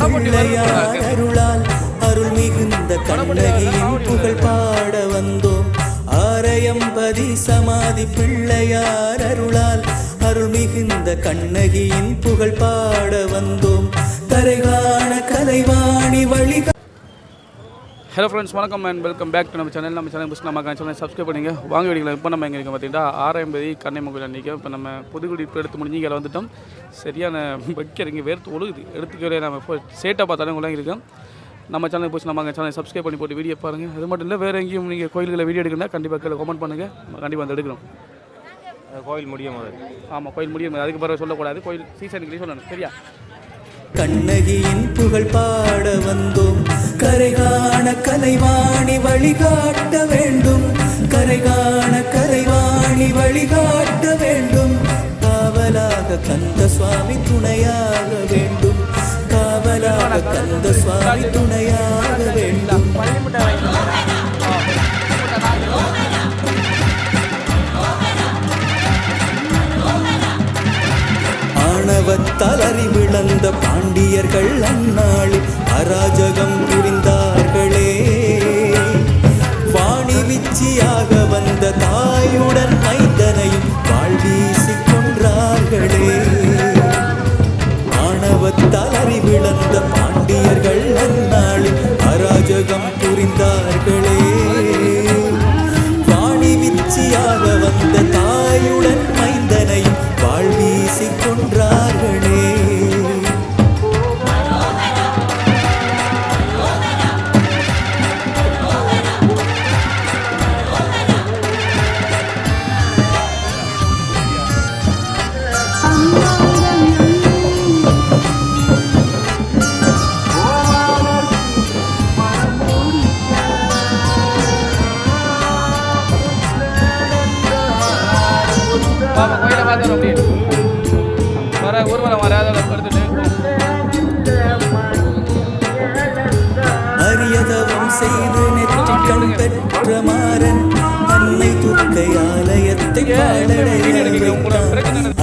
அருளால் அருள் மிகுந்த கண்ணகியின் புகழ் பாட வந்தோம். ஆரையம்பதி சமாதி பிள்ளையார் அருளால் அருள் மிகுந்த கண்ணகியின் புகழ் பாட வந்தோம். கரைகாண கலைவாணி வழி ஹலோ ஃப்ரெண்ட்ஸ் வணக்கம் அண்ட் வெல்கம் பேக் டு நம்ம சேனல் நம்ம சேனல் புதுசு நம்ம சேனல் சப்ஸ்கிரைப் பண்ணிங்க வாங்க வீடியோவில் இப்போ நம்ம எங்கே இருக்கோம் பார்த்தீங்கன்னா ஆறாயம்பதி கண்ணைமங்கல் அன்றைக்கி இப்போ நம்ம புதுக்குடி இப்போ எடுத்து முடிஞ்சு இங்கே வந்துட்டோம். சரியான வைக்கிற இங்கே வேர்த்து ஒழுகுது. எடுத்துக்கவே நம்ம இப்போ சேட்டை பார்த்தாலும் கூட இருக்கோம். நம்ம சேனல் புதுசு நம்ம சேனல் சப்ஸ்கிரைப் பண்ணி போட்டு வீடியோ பாருங்கள் அது மட்டும் இல்லை வேறு எங்கேயும் நீங்கள் கோயில்களை வீடியோ எடுக்கணும்னா கண்டிப்பாக கீழே கமெண்ட் பண்ணுங்கள் கண்டிப்பாக வந்து எடுக்கிறோம். கோவில் முடியும் ஆமாம் கோயில் முடியும். அதுக்கு பிறகு சொல்லக்கூடாது. கோயில் சீசனுக்கு சொல்லணும். சரியா? கண்ணகியின் புகழ் பாட வந்தோம். கரைகாண கலைவாணி வழிகாட்ட வேண்டும். கரைகாண கலைவாணி வழிகாட்ட வேண்டும். காவலாக கந்த சுவாமி துணையாக வேண்டும். காவலாக கந்த சுவாமி துணையாக வேண்டும். ஆணவத்தால் அறிவிழந்த பாண்டியர்கள் அந்நாளில் அராஜகம் புரிந்தார்களே. வாணி விச்சியாக வந்த தாயுடன் மைந்தனையும் வாழ்வீசி கொன்றார்களே. ஆணவத்தால் விளந்த பாண்டியர்கள் அந்நாளில் அராஜகம் புரிந்தார்களே. வாணி விச்சியாக செய்து நெற்றிக்கண் பெற்ற மாறன் அன்னை துர்க்கை ஆலயத்தை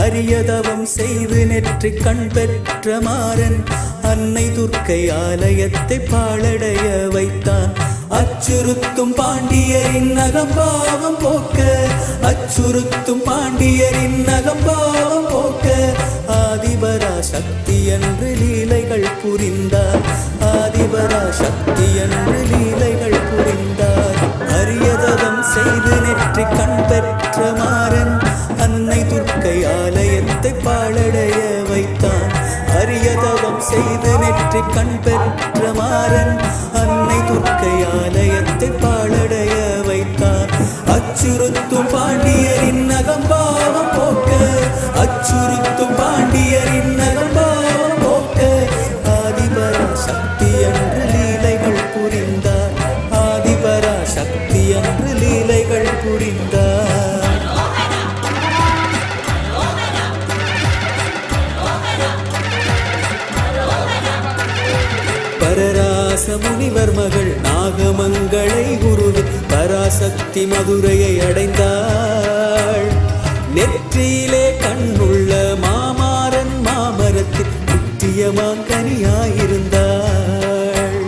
அரியதவம் செய்து நெற்றிக்கண் பெற்ற மாறன். அன்னை துர்க்கை ஆலயத்தை பாழடைய வைத்தான். அச்சுறுத்தும் பாண்டியரின் நகம்பாவம் போக்க அச்சுறுத்தும் பாண்டியரின் நகம்பாவம் போக்க. ஆதிபரா சக்தி என்று லீலைகள் புரிந்தார். ஆதிபரா சக்தி என்று லீலைகள் புரிந்தார். அரியதவம் செய்து நெற்றி கண் பெற்ற மாறன் அன்னை துர்க்கை ஆலயத்தை பாழடைய வைத்தான். அரியதவம் செய்து நெற்றி கண் பெற்ற முனிவர் மகள் நாகமங்களை குருவி பராசக்தி மதுரையை அடைந்தாள். நெற்றியிலே கண்ணுள்ள மாமாறன் மாமரத்தில் முற்றிய மாங்கனியாயிருந்தாள்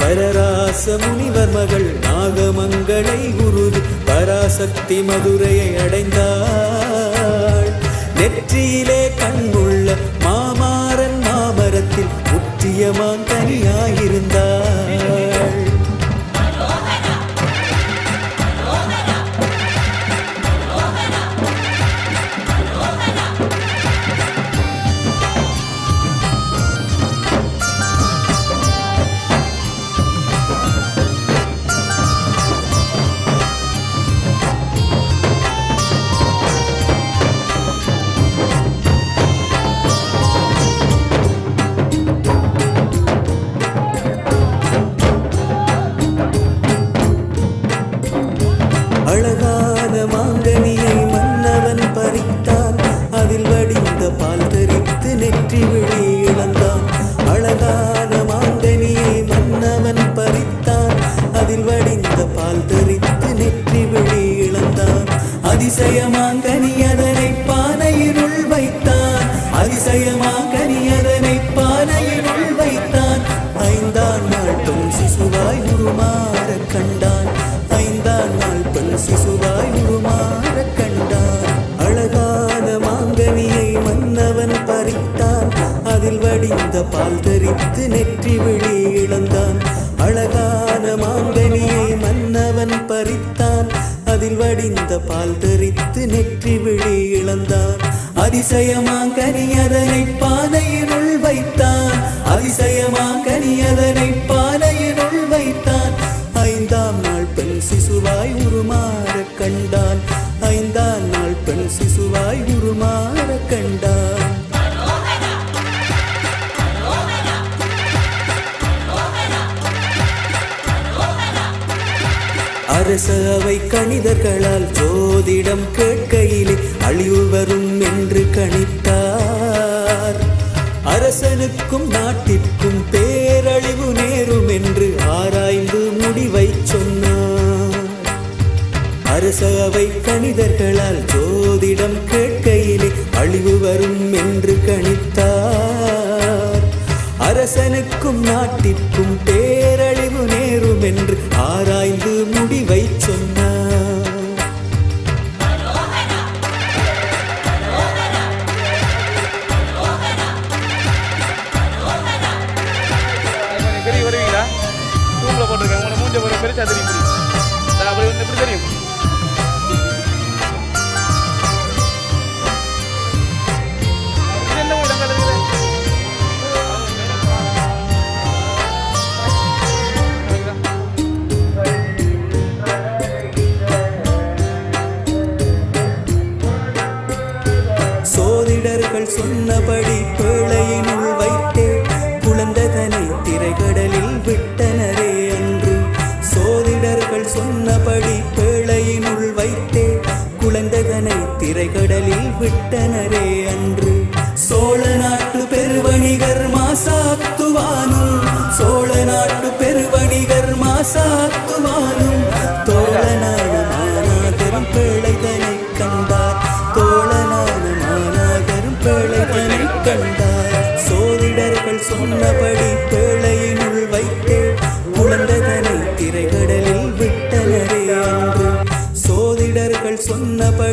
பரராச முனிவர் மகள் நாகமங்களை குருவி பராசக்தி மதுரையை அடைந்தாள். நெற்றியிலே கண்ணுள்ள மாமாறன் மாமரத்தில் முற்றிய மாங்கனியாயிருந்தாள் கனிய அதில் பால் தரித்து நெற்றி விழி இழந்தான். அழகான மாங்கனியை மன்னவன் பறித்தான். அதில் வடிந்த பால் தரித்து நெற்றி விழி இழந்தான். அதிசயமாங்கனி அதனை பானையினுள் வைத்தான். அதிசயமாங்கனி அதனை பானையினுள் வைத்தான். ஐந்தாம் நாள் பெண் சிசுவாய் உருமாற கண்டான். ஐந்தாம் நாள் பெண் சிசுவாய் உருமாற கண்டான். அரச அவை கணிதர்களால் ஜோதிடம் கேட்கையிலே அழிவு வரும் என்று கணித்தார். அரசனுக்கும் நாட்டிற்கும் பேரழிவு நேரும் என்று ஆராய்ந்து முடிவை சொன்னார். அரச அவை கணிதர்களால் ஜோதிடம் கேட்கையிலே அழிவு வரும் என்று கணித்தார். அரசனுக்கும் நாட்டிற்கும் பேரழிவு நேரும் என்று ஆராய்ந்து முடிவை சொன்ன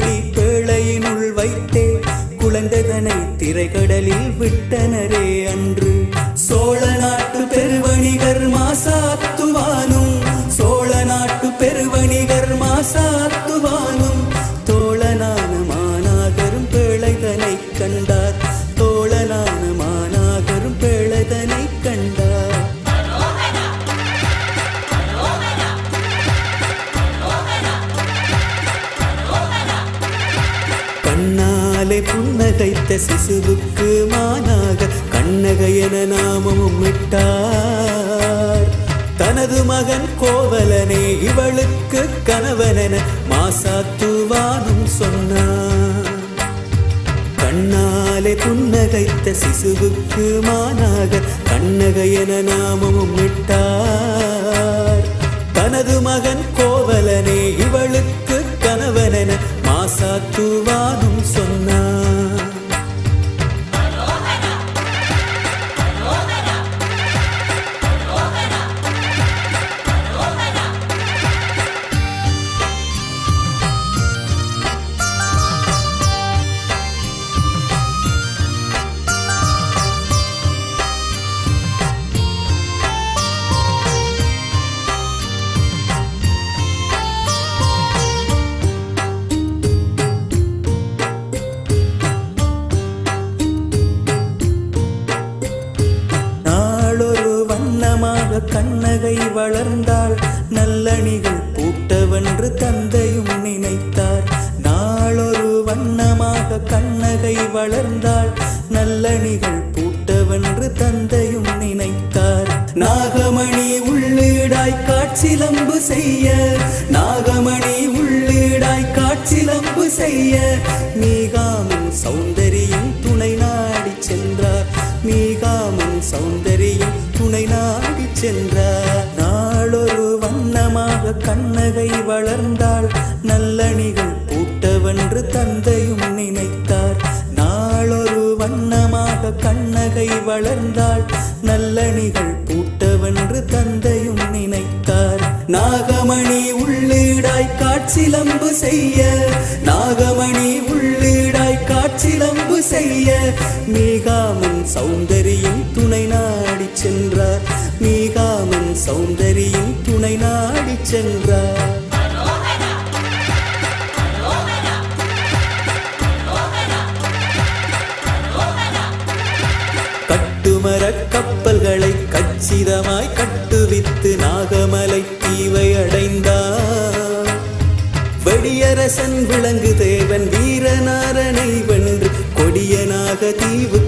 சொன்னபடி பேழையினுள் வைத்தே குழந்ததனை திரைக்கடலில் விட்டனரே அன்று. சோழ நாட்டு பெருவணிகர் மாசாத்துவானும் சிசுவுக்கு மானாக கண்ணக என நாமமும் விட்டார் தனது மகன் கோவலனே இவளுக்கு கணவனென மாசாத்துவானும் சொன்னார். கண்ணாலே புன்னகைத்த சிசுவுக்கு மானாக கண்ணக என நாமமும் விட்டார் தனது மகன் கோவலனே இவளுக்கு கணவனென மாசாத்துவானும் சொன்னார். நல்லணிகள் பூட்டவென்று தந்தையும் நினைத்தார். நாகமணி உள்ளீடாய் காட்சிலம்பு செய்ய நாகமணி உள்ளீடாய் காட்சிலம்பு செய்ய மீகாமன் சௌந்தரியும் துணை நாடி சென்றார். மீகாமன் சௌந்தரியும் துணை நாடி சென்றார். நாளொரு வண்ணமாக கண்ணகை வளர்ந்தாள். நல்லணிகள் பூட்டவென்று தந்தையும் நினைத்தார். கண்ணகை வளர்ந்தாள். நல்லணிகள் பூட்டவென்று தந்தையும் நினைத்தார். நாகமணி உள்ளீடாய் காட்சிலம்பு செய்ய. நாகமணி உள்ளீடாய் காட்சிலம்பு செய்ய. மேகாமன் சௌந்தரியும் துணை நாடி சென்றார். மேகாமன் சௌந்தரியும் துணை நாடி சென்றார். விளங்கு தேவன் வீரநாரனை வென்று கொடியனாக தீவு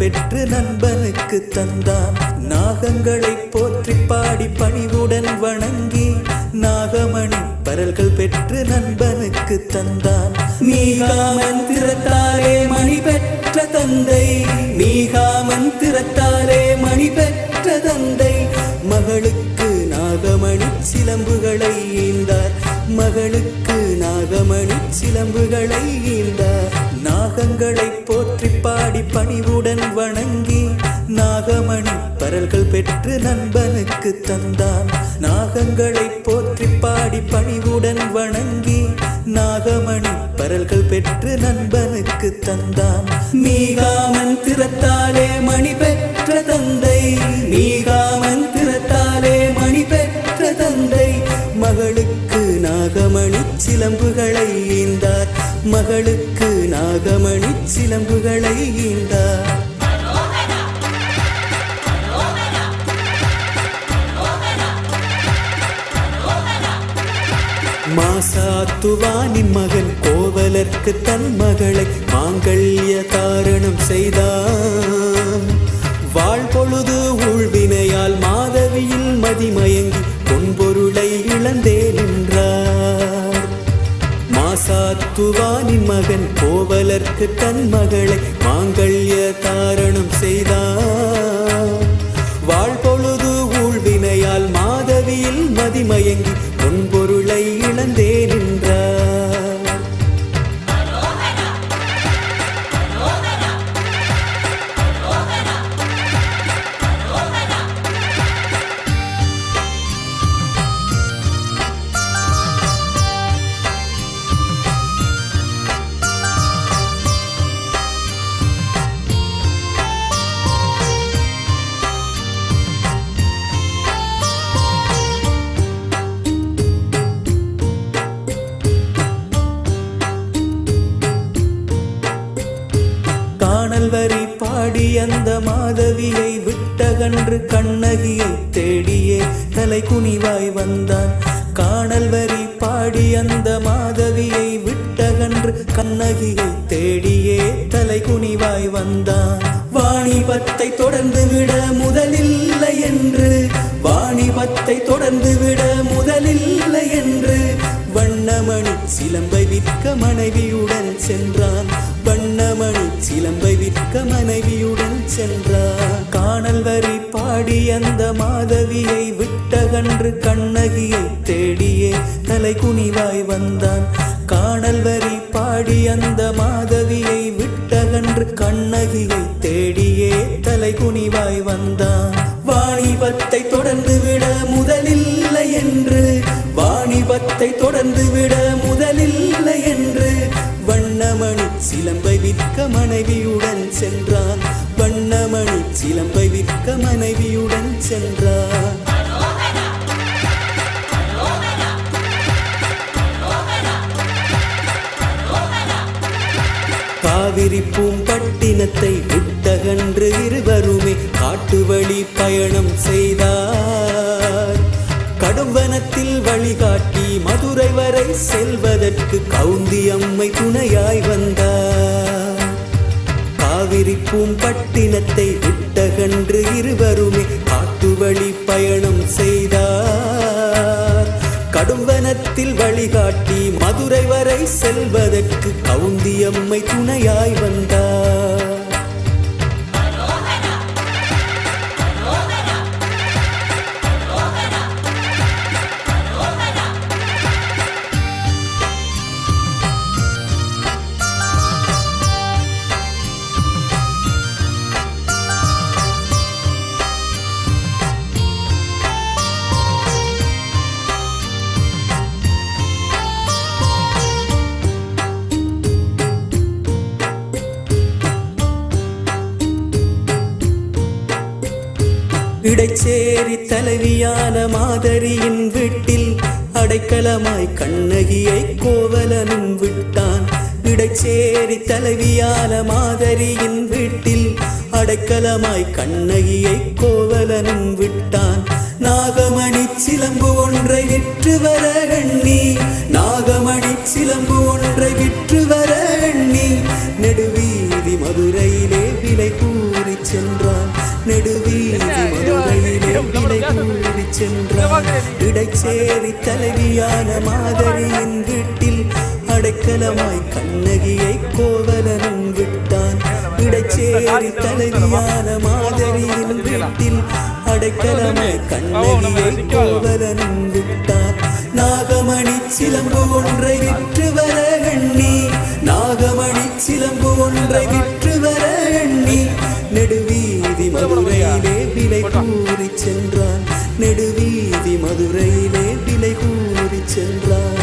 பெற்று நண்பனுக்கு தந்தான். நாகங்களை போற்றி பாடி பணிவுடன் வணங்கி நாகமணி பரல்கள் பெற்று நண்பனுக்கு தந்தான். மீகாமன் திறத்தாலே மணி பெற்ற தந்தை. மீகாமன் திறத்தாலே மணி பெற்ற தந்தை. மகளுக்கு நாகமணி சிலம்புகளை ஈந்தார். மகளுக்கு நாகமணி சிலம்புகளை ஈந்தார் நாகங்களை போற்றி பாடி பணிவுடன் வணங்கி நாகமணி பரல்கள் பெற்று நண்பனுக்கு தந்தான். நாகங்களை போற்றி பாடி பணிவுடன் வணங்கி நாகமணி பரல்கள் பெற்று நண்பனுக்கு தந்தான். மீகாமன் திறத்தாலே மணி பெற்ற தந்தை மீகாமன் மகளுக்கு நாகமணி சிலம்புகளை ஈந்தார் மாசாத்துவானின் மகன் கோவலர்க்கு தன் மகளை மாங்கல்ய தாரணம் செய்தான். வாழ்பொழுது ஊழ்வினையால் மாதவியில் மதிமயங்கி பொன்பொருளை இழந்தேன் காத்துவானின் மகன் கோவலர்க்கு தன் மகளை மாங்கல்ய தாரணம் செய்தார். வாழ்பொழுது ஊழ்வினையால் மாதவியில் மதிமயங்கி பொன்பொருளை இழந்தேன் மாதவியை விட்டகன்று கண்ணகியை தேடியே தலை குனிவாய் வந்தான். காணல் வரி பாடி அந்த மாதவியை விட்டகன்று கண்ணகியை தேடியே தலை குனிவாய் வந்தான். வாணிபத்தை தொடர்ந்து விட முதலில்லை என்று வாணிபத்தை தொடர்ந்து விட முதலில்லை என்று வண்ணமணி சிலம்பை விற்க மனைவியுடன் சென்றான். வண்ணமணி சிலம்பை பார்க்க மனைவியுடன் சென்றான் காணல் வரி பாடி அந்த மாதவியை விட்டகன்று கண்ணகியை தேடியே தலை குனிவாய் வந்தான். காணல் வரி பாடி அந்த மாதவியை விட்டகன்று கண்ணகியை தேடியே தலை குனிவாய் வந்தான். வாணிபத்தை தொடர்ந்து விட முதலில்லை என்று வாணிபத்தை தொடர்ந்து விட முதலில்லை என்று சிலம்பை விற்க மனைவியுடன் சென்றான். வண்ணமணி சிலம்பை விற்க மனைவியுடன் சென்றான். காவிரி பூம்பட்டினத்தை விட்டகன்று இருவருமே காட்டு வழி பயணம் செய்தார். கடும்பனத்தில் வழிகாட்டி மதுரை வரை செல்வதற்கு கவுந்தி அம்மை துணையாய் வந்தார் காவிரி பூம்பட்டினத்தை விட்டகன்று இருவருமே காட்டு வழி பயணம் செய்தார். கடும்பனத்தில் வழிகாட்டி மதுரை வரை செல்வதற்கு கவுந்தியம்மை துணையாய் வந்தார். இடைச்சேரி தலைவியான மாதரியின் வீட்டில் அடைக்கலமாய் கண்ணகியை கோவலனும் விட்டான். இடைச்சேரி தலைவியான மாதரியின் வீட்டில் அடைக்கலமாய் கண்ணகியை கோவலனும் விட்டான். நாகமணி சிலம்பு ஒன்றை விற்று வர எண்ணி நாகமணி சிலம்பு ஒன்றை விற்று வர எண்ணி நெடுவீதி மதுரையிலே விலை கூறி சென்றான். நெடுவீதி சென்றான் இடைச்சேரி தலைவியான மாதரியின் வீட்டில் அடைக்கலமாய் கண்ணகியை கோவலனும் விட்டான். இடைச்சேரி தலைவியான மாதரியின் வீட்டில் அடைக்கலமாய் கண்ணகியை கோவலனும் விட்டான். நாகமணி சிலம்பு ஒன்றை விற்று வர எண்ணி. நாகமணி சிலம்பு ஒன்றை விற்று வர எண்ணி. நெடுவீதி மதுரையிலே விலை கூறி சென்றான். நெடுவீதி மதுரையிலே விலை கூறி சென்றான்.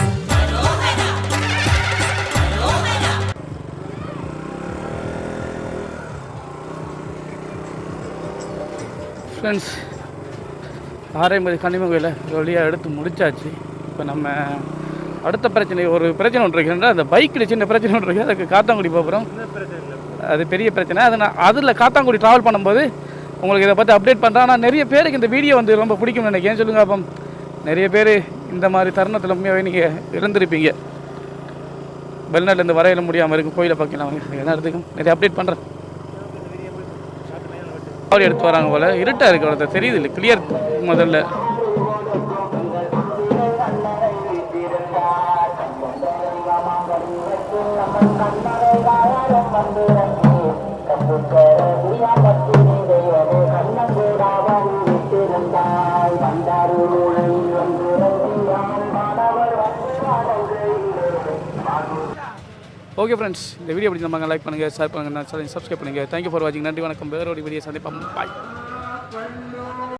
ஃப்ரெண்ட்ஸ் ஆரைமதி கனிம கோயிலை வழியாக எடுத்து முடிச்சாச்சு. இப்போ நம்ம அடுத்த பிரச்சனை ஒரு பிரச்சனை ஒன்று இருக்குன்னா அந்த பைக்கில் சின்ன பிரச்சனை ஒன்று இருக்குது அதுக்கு காத்தாங்குடி போகிறோம் அது பெரிய பிரச்சனை. அது நான் அதில் காத்தாங்குடி ட்ராவல் பண்ணும்போது உங்களுக்கு இதை பற்றி அப்டேட் பண்ணுறேன் ஆனால் நிறைய பேருக்கு இந்த வீடியோ வந்து ரொம்ப பிடிக்கும்னு நினைக்கிறேன். சொல்லுங்கள் அப்போ நிறைய பேர் இந்த மாதிரி தருணத்தில் உண்மையாகவே நீங்கள் இருந்திருப்பீங்க வெளிநாட்டிலேருந்து வரையில முடியாமல் இருக்கும் கோயிலை பார்க்கலாம் என்ன இடத்துக்கும் நிறைய அப்டேட் பண்ணுறேன் அவர் எடுத்து வராங்க போல. இருட்டாக இருக்கு அவ்வளோ தெரியுது இல்லை? கிளியர் முதல்ல. ஓகே ஃப்ரெண்ட்ஸ் இந்த வீடியோ பிடிச்சிருந்தாங்க லைக் பண்ணுங்கள் ஷேர் பண்ணுங்கள் சப்ஸ்கிரைப் பண்ணுங்கள் தேங்க்யூ ஃபார் வாட்சிங் நன்றி வணக்கம். வேறோட வீடியோ சந்திப்போம். பாய்